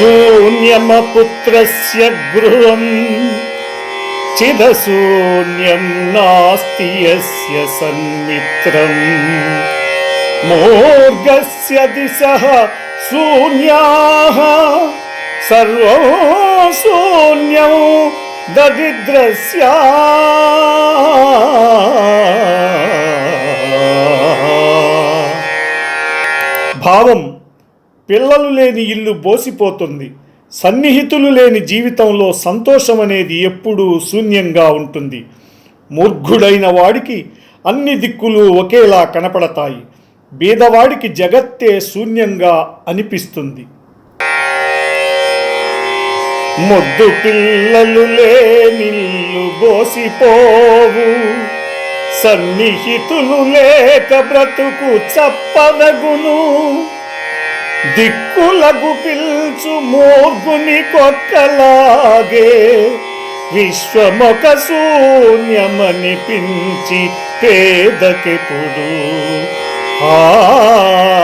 శూన్యమపుత్రస్య గృహం చిదశూన్యం నాస్తి యస్య సన్మిత్రం మూర్గస్య దిశః శూన్యాః సర్వం శూన్యం దరిద్రస్య భావం పిల్లలు లేని ఇల్లు బోసిపోతుంది. సన్నిహితులు లేని జీవితంలో సంతోషం అనేది ఎప్పుడూ శూన్యంగా ఉంటుంది. మూర్ఘుడైన వాడికి అన్ని దిక్కులు ఒకేలా కనపడతాయి. బీదవాడికి జగత్తే శూన్యంగా అనిపిస్తుంది. ముద్దు పిల్లలు లేనిల్లు బోసిపోవు. సన్నిహితులు లేక బ్రతుకు చప్పదగును. దిక్కులకు పిల్చు మోర్గుని కొక్కలాగే విశ్వమొక శూన్యమనిపించి పేదకెప్పుడు. ఆ ఆ